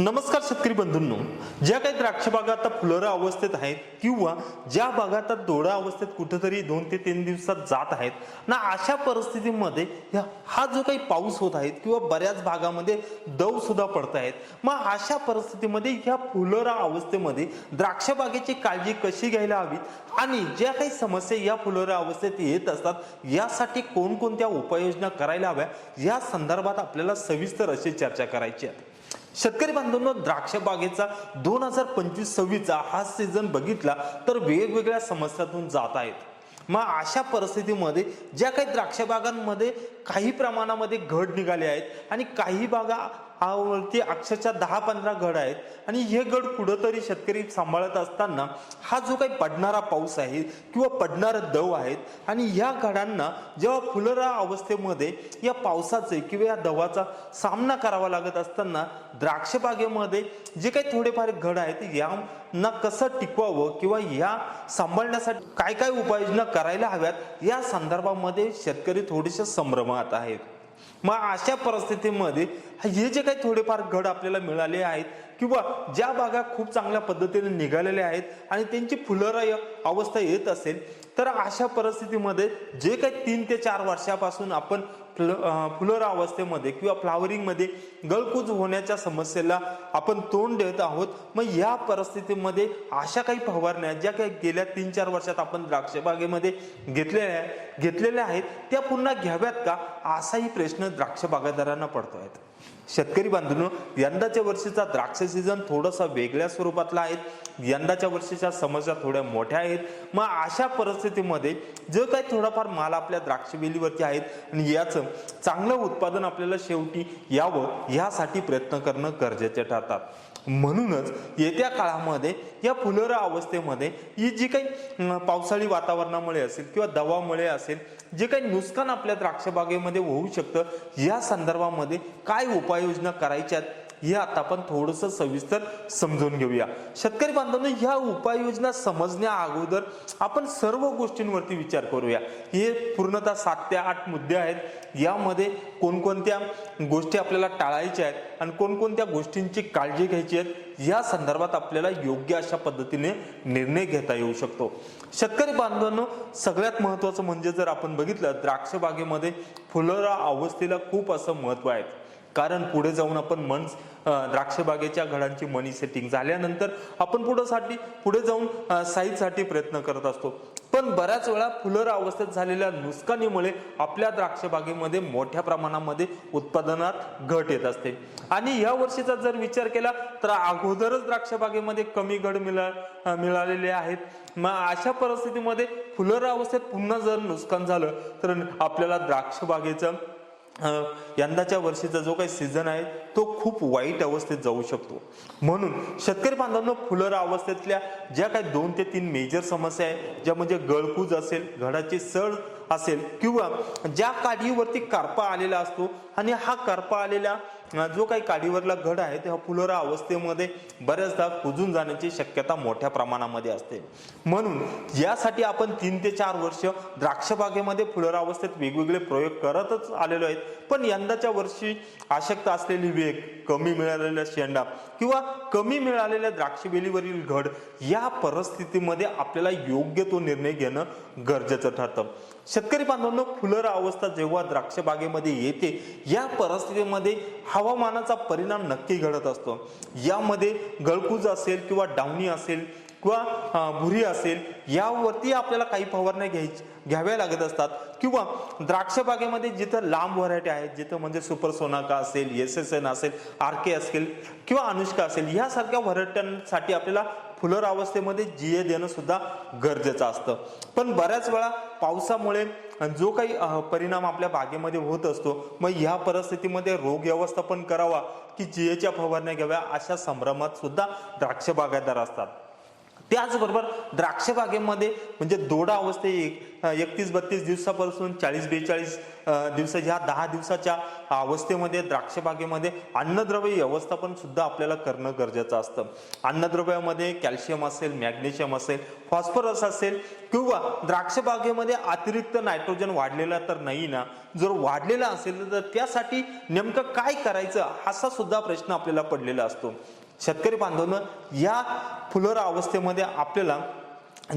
नमस्कार शेतकरी बंधूंनो ज्या काही द्राक्ष बागा आता फुलरा अवस्थेत आहेत किंवा ज्या बागा आता दोडा अवस्थेत कुठेतरी दोन ते तीन दिवसात जात आहेत ना अशा परिस्थितीमध्ये ह्या- हा जो काही पाऊस होत आहे किंवा बऱ्याच भागामध्ये दव सुद्धा पडत आहेत मग अशा परिस्थितीमध्ये ह्या फुलोरा अवस्थेमध्ये द्राक्ष बागेची काळजी कशी घ्यायला हवी? आणि ज्या काही समस्या या फुलोरा अवस्थेत येत असतात यासाठी कोणकोणत्या उपाययोजना करायला हव्या? या संदर्भात आपल्याला सविस्तर अशी चर्चा करायची आहे. शेतकरी बांधवांनो द्राक्ष बागेचा दोन हजार पंचवीस सव्वीसचा हा सीझन बघितला तर वेगवेगळ्या समस्यातून जात आहेत. मग अशा परिस्थितीमध्ये ज्या काही द्राक्ष बागांमध्ये काही प्रमाणामध्ये घट निघाले आहेत आणि काही बागा वरती अक्षरशः दहा पंधरा गड आहेत. आणि हे गड कुठंतरी शेतकरी सांभाळत असताना हा जो काही पडणारा पाऊस आहे किंवा पडणारा दव आहेत आणि या घडांना जेव्हा फुलरा अवस्थेमध्ये या पावसाचे किंवा या दवाचा सामना करावा लागत असताना द्राक्षबागेमध्ये जे काही थोडेफार घड आहेत यांना कसं टिकवावं किंवा या सांभाळण्यासाठी काय काय उपाययोजना करायला हव्यात या संदर्भामध्ये शेतकरी थोडेसे संभ्रमात आहेत. मग अशा परिस्थितीमध्ये हे जे काही थोडेफार घड आपल्याला मिळाले आहेत किंवा ज्या बागा खूप चांगल्या पद्धतीने निघालेल्या आहेत आणि त्यांची फुलराय अवस्था येत असेल तर अशा परिस्थितीमध्ये जे काही तीन ते चार वर्षापासून आपण फ्ल अं, अवस्थेमध्ये किंवा फ्लावरिंगमध्ये गळकूज होण्याच्या समस्येला आपण तोंड देत आहोत. मग या परिस्थितीमध्ये अशा काही फवारण्या ज्या काही गेल्या तीन चार वर्षात आपण द्राक्ष बागेमध्ये घेतलेल्या घेतलेल्या आहेत त्या पुन्हा घ्याव्यात का? असाही प्रश्न द्राक्ष बागायतदारांना पडतो आहेत शेतकरी बांधून यंदाच्या वर्षीचा द्राक्ष सीझन थोडासा वेगळ्या स्वरूपातला आहे. यंदाच्या वर्षीच्या समस्या थोड्या मोठ्या आहेत. मग अशा परिस्थितीमध्ये जो काही थोडाफार माल आपल्या द्राक्ष वेलीवरती आहेत आणि याचं चांगलं उत्पादन आपल्याला शेवटी यावं यासाठी प्रयत्न करणं गरजेचे ठरतात. म्हणूनच येत्या काळामध्ये या फुलोरा अवस्थेमध्ये ही जी काही पावसाळी वातावरणामुळे असेल किंवा दवामुळे असेल जे काही नुकसान आपल्या द्राक्ष बागेमध्ये होऊ शकतं या संदर्भामध्ये काय उपाययोजना करायच्यात हे आता आपण थोडस सविस्तर समजून घेऊया. शेतकरी बांधवांनो ह्या उपाययोजना समजण्या अगोदर आपण सर्व गोष्टींवरती विचार करूया. हे पूर्णतः सात ते आठ मुद्दे आहेत. यामध्ये कोणकोणत्या गोष्टी आपल्याला टाळायच्या आहेत आणि कोणकोणत्या गोष्टींची काळजी घ्यायची आहेत या संदर्भात आपल्याला योग्य अशा पद्धतीने निर्णय घेता येऊ शकतो. शेतकरी बांधवांनो सगळ्यात महत्वाचं म्हणजे जर आपण बघितलं द्राक्ष बागेमध्ये फुलोरा अवस्थेला खूप असं महत्त्व आहे. कारण पुढे जाऊन आपण मन द्राक्षबागेच्या घडांची मनी सेटिंग झाल्यानंतर आपण पुढेसाठी पुढे जाऊन साईजसाठी प्रयत्न करत असतो. पण बऱ्याच वेळा फुलर अवस्थेत झालेल्या नुकसानीमुळे आपल्या द्राक्षबागेमध्ये मोठ्या प्रमाणामध्ये उत्पादनात घट येत असते. आणि या वर्षीचा जर विचार केला तर अगोदरच द्राक्षबागेमध्ये कमी घड मिळा मिळालेले आहेत. मग अशा परिस्थितीमध्ये फुलर अवस्थेत पुन्हा जर नुकसान झालं तर आपल्याला द्राक्षबागेचं यंदाच्या वर्षीचा जो काही सीझन आहे तो खूप वाईट अवस्थेत जाऊ शकतो. म्हणून शेतकरी बांधवांना फुलर अवस्थेतल्या ज्या काही दोन ते तीन मेजर समस्या आहेत ज्या म्हणजे गळकूज असेल घडाची सड असेल किंवा ज्या काडीवरती करपा आलेला असतो आणि हा करपा आलेला जो काही काडीवरला घड आहे त्या फुलोरा अवस्थेमध्ये बऱ्याचदा कुजून जाण्याची शक्यता मोठ्या प्रमाणामध्ये असते. म्हणून यासाठी आपण तीन ते चार वर्ष द्राक्ष बागेमध्ये फुलोरा अवस्थेत वेगवेगळे प्रयोग करतच आलेलो आहेत. पण यंदाच्या वर्षी आशक्ता असलेली वेग कमी मिळालेल्या शेंडा किंवा कमी मिळालेल्या द्राक्षवेलीवरील घड या परिस्थितीमध्ये आपल्याला योग्य तो निर्णय घेणं गरजेचं ठरतं. शेतकरी बांधवांनो फुलरा अवस्था जेव्हा द्राक्ष बागेमध्ये येते या परिस्थितीमध्ये हवामानाचा परिणाम नक्की घडत असतो. यामध्ये गळकूज असेल किंवा डावणी असेल किंवा भुरी असेल यावरती आपल्याला काही फवारण्या घ्यायची घ्याव्या लागत असतात. किंवा द्राक्ष बागेमध्ये जिथं लांब व्हरायटी आहेत जिथं म्हणजे सुपर सोनाका असेल एस एस एन असेल आर के असेल किंवा अनुष्का असेल यासारख्या व्हरायट्यांसाठी आपल्याला फुलर अवस्थेमध्ये जीए देणं सुद्धा गरजेचं असतं. पण बऱ्याच वेळा पावसामुळे जो काही परिणाम आपल्या बागेमध्ये होत असतो मग ह्या परिस्थितीमध्ये रोग व्यवस्थापन करावा की जीएच्या फवारण्या घ्याव्या अशा संभ्रमात सुद्धा द्राक्ष बागायतदार असतात. त्याचबरोबर द्राक्ष बागेमध्ये म्हणजे दोडा अवस्थे एक एकतीस बत्तीस दिवसापासून चाळीस बेचाळीस दिवस ह्या दहा दिवसाच्या अवस्थेमध्ये द्राक्ष बागेमध्ये अन्नद्रव्य व्यवस्थापन सुद्धा आपल्याला करणं गरजेचं असतं. अन्नद्रव्यामध्ये कॅल्शियम असेल मॅग्नेशियम असेल फॉस्फरस असेल किंवा द्राक्ष बागेमध्ये अतिरिक्त नायट्रोजन वाढलेला तर नाही ना जर वाढलेला असेल तर त्यासाठी नेमकं काय करायचं असा सुद्धा प्रश्न आपल्याला पडलेला असतो. शेतकरी बांधवनं या फुलर अवस्थेमध्ये आपल्याला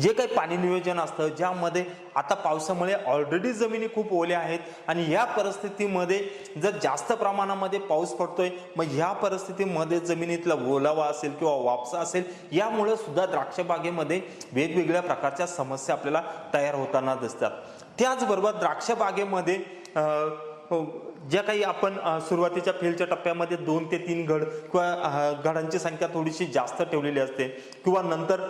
जे काही पाणी नियोजन असतं ज्यामध्ये आता पावसामुळे ऑलरेडी जमिनी खूप ओल्या आहेत आणि या परिस्थितीमध्ये जर जास्त प्रमाणामध्ये पाऊस पडतोय मग ह्या परिस्थितीमध्ये जमिनीतला ओलावा असेल किंवा वापसा असेल यामुळे सुद्धा द्राक्ष बागेमध्ये वेगवेगळ्या प्रकारच्या समस्या आपल्याला तयार होताना दिसतात. त्याचबरोबर द्राक्ष बागेमध्ये अं, हो, ज्या काही आपण सुरुवातीच्या फेलच्या टप्प्यामध्ये दोन ते तीन घड किंवा घडांची संख्या थोडीशी जास्त ठेवलेली असते किंवा नंतर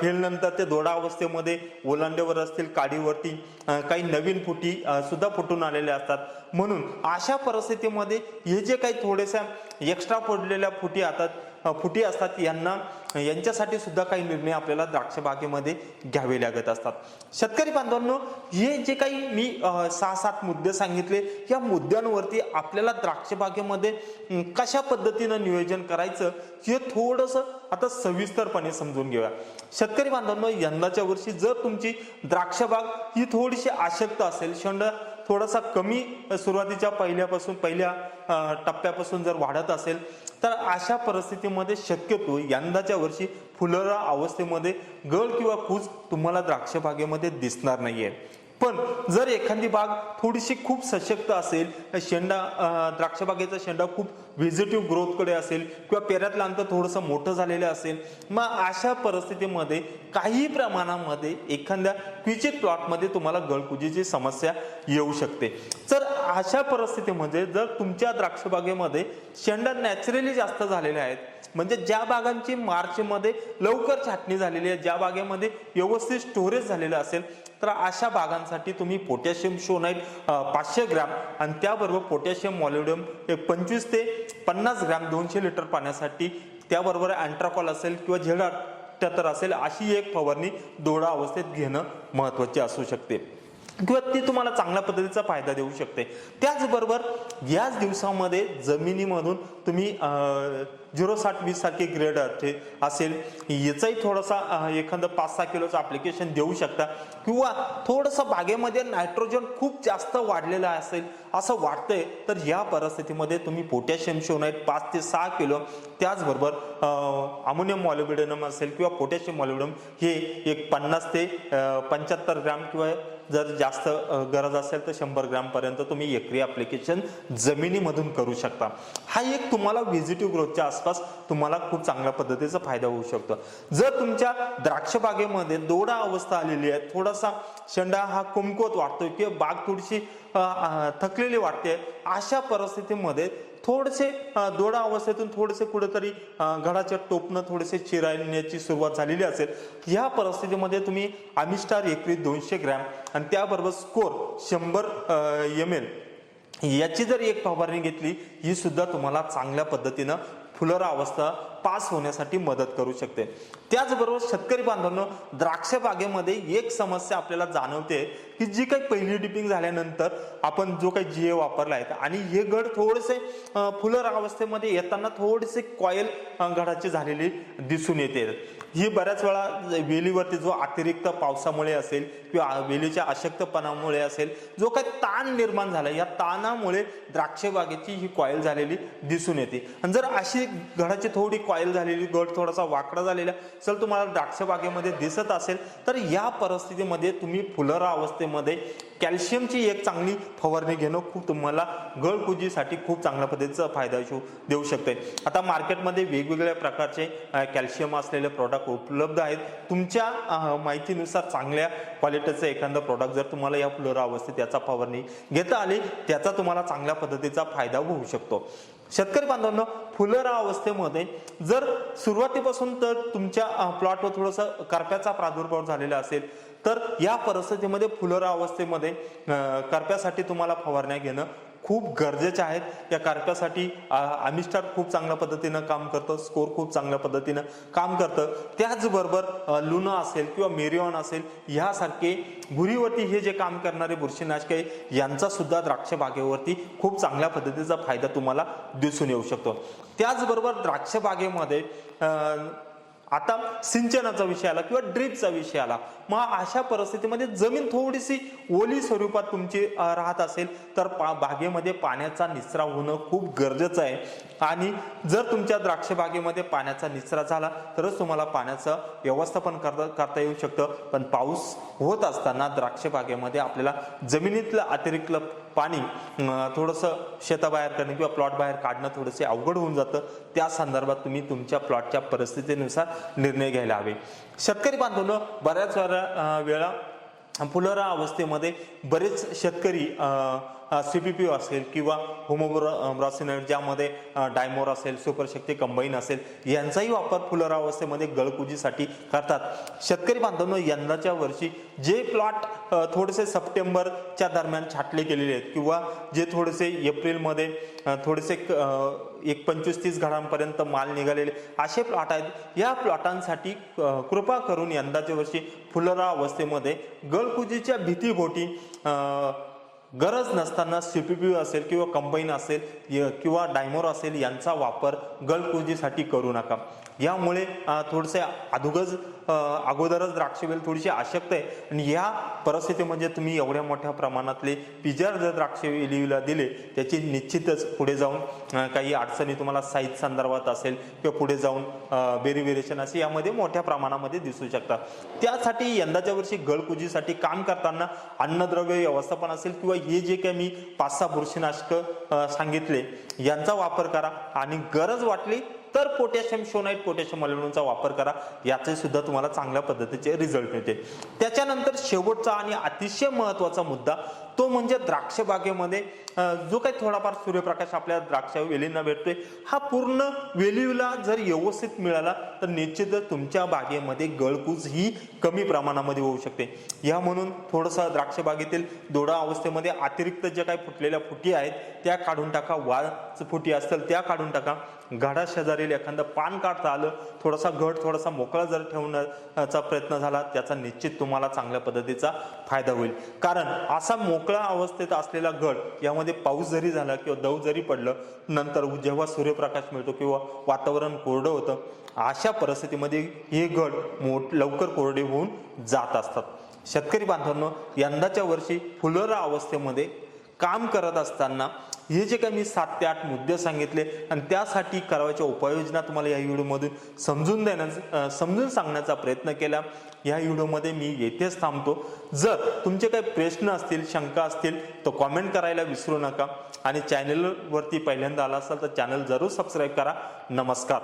फेलनंतर ते दोडा अवस्थेमध्ये ओलांड्यावर असतील काडीवरती काही नवीन फुटी सुद्धा फुटून आलेल्या असतात. म्हणून अशा परिस्थितीमध्ये हे जे काही थोड्याशा एक्स्ट्रा पडलेल्या फुटी असतात फुटी असतात यांना यांच्यासाठी सुद्धा काही निर्णय आपल्याला द्राक्ष बागेमध्ये घ्यावे लागत असतात. शेतकरी बांधवांनो हे जे काही मी सहा सात मुद्दे सांगितले या मुद्द्यांवरती आपल्याला द्राक्ष बागेमध्ये कशा पद्धतीनं नियोजन करायचं हे थोडंसं आता सविस्तरपणे समजून घेऊया. शेतकरी बांधवांनो यंदाच्या वर्षी जर तुमची द्राक्ष बाग ही थोडीशी आशक्त असेल शंड थोडासा कमी सुरुवातीच्या पहिल्यापासून पहिल्या टप्प्यापासून जर वाढत असेल तर अशा परिस्थितीमध्ये शक्यतो यंदाच्या वर्षी फुलरा अवस्थेमध्ये गळ किंवा कूज तुम्हाला द्राक्ष बागेमध्ये दिसणार नाहीये. पण जर एखादी बाग थोडीशी खूप सशक्त असेल शेंडा द्राक्षबागेचा द्राक्ष बागेचा शेंडा खूप व्हेजिटिव्ह ग्रोथकडे असेल किंवा पेऱ्यातलं अंतर थोडंसं मोठं झालेलं असेल मग अशा परिस्थितीमध्ये काही प्रमाणामध्ये एखाद्या क्विचित प्लॉटमध्ये तुम्हाला गळकुजीची समस्या येऊ शकते. तर अशा परिस्थितीमध्ये जर तुमच्या द्राक्षबागेमध्ये शेंडा नॅचरली जास्त झालेल्या आहेत म्हणजे ज्या बागांची मार्चमध्ये लवकर छाटणी झालेली आहे ज्या बागेमध्ये व्यवस्थित स्टोरेज झालेलं असेल तर अशा बागांसाठी तुम्ही पोटॅशियम शोनाईट पाचशे ग्रॅम आणि त्याबरोबर पोटॅशियम मॉलिडियम हे पंचवीस ते पन्नास ग्रॅम दोनशे लिटर पाण्यासाठी त्याबरोबर अँट्राकॉल असेल किंवा झेड तर असेल अशी एक फवारणी दोडा अवस्थेत घेणं महत्त्वाचे असू शकते. किंवा ती तुम्हाला चांगल्या पद्धतीचा फायदा देऊ शकते. त्याचबरोबर याच दिवसामध्ये जमिनीमधून तुम्ही झिरो साठ वीस सारखे ग्रेड असेल. याचाही थोडासा एखादं पाच सहा किलोचं अप्लिकेशन देऊ शकता. किंवा थोडंसं बागेमध्ये नायट्रोजन खूप जास्त वाढलेलं असेल असं वाटतंय तर या परिस्थितीमध्ये तुम्ही पोटॅशियम शोनाईट पाच ते सहा किलो त्याचबरोबर अमोनियम मॉलिबिडनम असेल किंवा पोटॅशियम मॉलिब्डेनम हे एक पन्नास ते पंच्याहत्तर ग्राम किंवा जर जास्त गरज असेल तर शंभर ग्रॅमपर्यंत तुम्ही एकरी ॲप्लिकेशन जमिनीमधून करू शकता. हा एक तुम्हाला व्हिजिटिव्ह ग्रोथच्या आसपास तुम्हाला खूप चांगल्या पद्धतीचा फायदा होऊ शकतो. जर तुमच्या द्राक्ष बागेमध्ये दोडा अवस्था आलेली आहे थोडासा शेंडा हा कुमकुवत वाटतोय किंवा बाग थोडीशी थकलेली वाटते अशा परिस्थितीमध्ये थोडेसे दोडा अवस्थेतून थोडेसे कुठेतरी अ, घडाच्या थोडेसे चिरायण्याची सुरुवात झालेली असेल ह्या परिस्थितीमध्ये तुम्ही आमिस्टार एकरी दोनशे ग्रॅम आणि त्याबरोबर स्कोर शंभर एम एल याची जर एक फवारणी घेतली ही सुद्धा तुम्हाला चांगल्या पद्धतीनं फुलर अवस्था पास होण्यासाठी मदत करू शकते. त्याचबरोबर शेतकरी बांधवांनो द्राक्ष बागेमध्ये एक समस्या आपल्याला जाणवते की जी काही पहिली डिपिंग झाल्यानंतर आपण जो काही जीए वापरला आहे आणि हे गड थोडेसे फुलर अवस्थेमध्ये येताना थोडेसे कॉयल गडाची झालेली दिसून येते. ही बऱ्याच वेळा वेलीवरती जो अतिरिक्त पावसामुळे असेल किंवा वेलीच्या अशक्तपणामुळे असेल जो काही ताण निर्माण झाला या ताणामुळे द्राक्ष बागेची ही कॉइल झालेली दिसून येते. आणि जर अशी घडाची थोडी कॉईल झालेली गड थोडासा वाकडा झालेला असेल तुम्हाला द्राक्ष बागेमध्ये दिसत असेल तर या परिस्थितीमध्ये तुम्ही फुलरा अवस्थेमध्ये कॅल्शियमची एक चांगली फवारणी घेणं खूप तुम्हाला गळकुजीसाठी खूप चांगल्या पद्धतीचा फायदा देऊ शकते आता मार्केटमध्ये वेगवेगळ्या प्रकारचे कॅल्शियम असलेले प्रॉडक्ट उपलब्ध आहेत. तुमच्या माहितीनुसार चांगल्या क्वालिटीचं एखादं प्रॉडक्ट जर तुम्हाला या फुलरा अवस्थेत याचा फवारणी घेता आली त्याचा तुम्हाला चांगल्या पद्धतीचा फायदा होऊ शकतो. शेतकरी बांधवांनो फुलोरा अवस्थेमध्ये जर सुरुवातीपासून तर तुमच्या प्लॉटवर थोडंसं करप्याचा प्रादुर्भाव झालेला असेल तर या परिस्थितीमध्ये फुलोरा अवस्थेमध्ये करप्यासाठी तुम्हाला फवारण्या घेणं खूप गरजेच्या आहेत. या कारकासाठी आमिस्टार खूप चांगल्या पद्धतीनं काम करतं स्कोर खूप चांगल्या पद्धतीनं काम करतं. त्याचबरोबर लुना असेल किंवा मेरिऑन असेल ह्यासारखे भुरीवरती हे जे काम करणारे बुरशीनाशक आहे यांचा सुद्धा द्राक्ष बागेवरती खूप चांगल्या पद्धतीचा फायदा तुम्हाला दिसून येऊ शकतो. त्याचबरोबर द्राक्ष बागेमध्ये आता सिंचनाचा विषय आला किंवा ड्रीपचा विषय आला मग अशा परिस्थितीमध्ये जमीन थोडीशी ओली स्वरूपात तुमची राहत असेल तर पा बागेमध्ये पाण्याचा निचरा होणं खूप गरजेचं आहे. आणि जर तुमच्या द्राक्ष बागेमध्ये पाण्याचा निचरा झाला तरच तुम्हाला पाण्याचं व्यवस्थापन करता करता येऊ शकतं. पण पाऊस होत असताना द्राक्ष बागेमध्ये आपल्याला जमिनीतलं अतिरिक्त पाणी थोडंसं शेताबाहेर करणे किंवा प्लॉट बाहेर काढणं थोडंसे अवघड होऊन जातं. त्या संदर्भात तुम्ही तुमच्या प्लॉटच्या परिस्थितीनुसार निर्णय घ्यायला हवे. शेतकरी बांधवनं बऱ्याच वेळा वेळा फुलोरा अवस्थेमध्ये बरेच शेतकरी सीपीपी असेल किंवा होमोब्रॉसिनाइड ज्यामध्ये डायमोर असेल सुपरशक्ती कंबाईन असेल यांचाही वापर फुलोरा अवस्थेमध्ये गळकुजीसाठी करतात. शेतकरी बांधवांनो यंदाच्या वर्षी जे प्लॉट थोडेसे सप्टेंबरच्या दरम्यान छाटले गेलेले आहेत किंवा जे थोडेसे एप्रिलमध्ये थोडेसे क- एक पंचवीस तीस घरांपर्यंत माल निघालेले असे प्लॉट आहेत. या प्लॉटांसाठी कृपा करून यंदाच्या वर्षी फुलरा अवस्थेमध्ये गळकुजीच्या भीतीभोटी गरज नसताना सीपीपी असेल किंवा कंबाईन असेल य- किंवा डायमोर असेल यांचा वापर गळकुजीसाठी करू नका. यामुळे थोडसे अधोगज अगोदरच द्राक्षवेल थोडीशी आशक्त आहे. आणि या परिस्थितीमध्ये म्हणजे तुम्ही एवढ्या मोठ्या प्रमाणातले पिजार जर द्राक्षवेलीला दिले त्याची निश्चितच पुढे जाऊन काही अडचणी तुम्हाला साईज संदर्भात असेल किंवा पुढे जाऊन बेरी व्हेरिएशन असे यामध्ये मोठ्या प्रमाणामध्ये दिसू शकतात. त्यासाठी यंदाच्या वर्षी गळकुजीसाठी काम करताना अन्नद्रव्य व्यवस्थापन असेल किंवा हे जे काही मी पाच सहा बुरशीनाशक सांगितले यांचा वापर करा. आणि गरज वाटली तर पोटॅशियम शोनाईट पोटॅशियम अल्युमिनचा वापर करा. याचे सुद्धा तुम्हाला चांगल्या पद्धतीचे रिझल्ट मिळते त्याच्यानंतर शेवटचा आणि अतिशय महत्त्वाचा मुद्दा तो म्हणजे द्राक्ष बागेमध्ये जो काही थोडाफार सूर्यप्रकाश आपल्या द्राक्ष वेलींना भेटतोय हा पूर्ण वेलीला जर व्यवस्थित मिळाला तर निश्चितच तुमच्या बागेमध्ये गळकूज ही कमी प्रमाणामध्ये होऊ शकते. या म्हणून थोडंसं द्राक्ष बागेतील दोडा अवस्थेमध्ये अतिरिक्त ज्या काही फुटलेल्या फुटी आहेत त्या काढून टाका. वाळ फुटी असतील त्या काढून टाका. घडा शेजारील एखादं पान काढता आलं थोडासा घट थोडासा मोकळा जर ठेवण्याचा प्रयत्न झाला त्याचा निश्चित तुम्हाला चांगल्या पद्धतीचा फायदा होईल. कारण असा मोकळा अवस्थेत असलेला गड यामध्ये पाऊस जरी झाला किंवा दव जरी पडलं नंतर जेव्हा सूर्यप्रकाश मिळतो किंवा वातावरण कोरडं होतं अशा परिस्थितीमध्ये हे गड मोठ लवकर कोरडे होऊन जात असतात. शेतकरी बांधवांनो यंदाच्या वर्षी फुलोरा अवस्थेमध्ये काम करत असताना हे जे काही मी सात ते आठ मुद्दे सांगितले आणि त्यासाठी करावयाच्या उपाययोजना तुम्हाला या व्हिडिओमधून समजून देण्याचा समजून सांगण्याचा प्रयत्न केला. या व्हिडिओमध्ये मी येथेच थांबतो. जर तुमचे काही प्रश्न असतील शंका असतील तर कॉमेंट करायला विसरू नका. आणि चॅनलवरती पहिल्यांदा आला असाल तर चॅनल जरूर सबस्क्राईब करा. नमस्कार.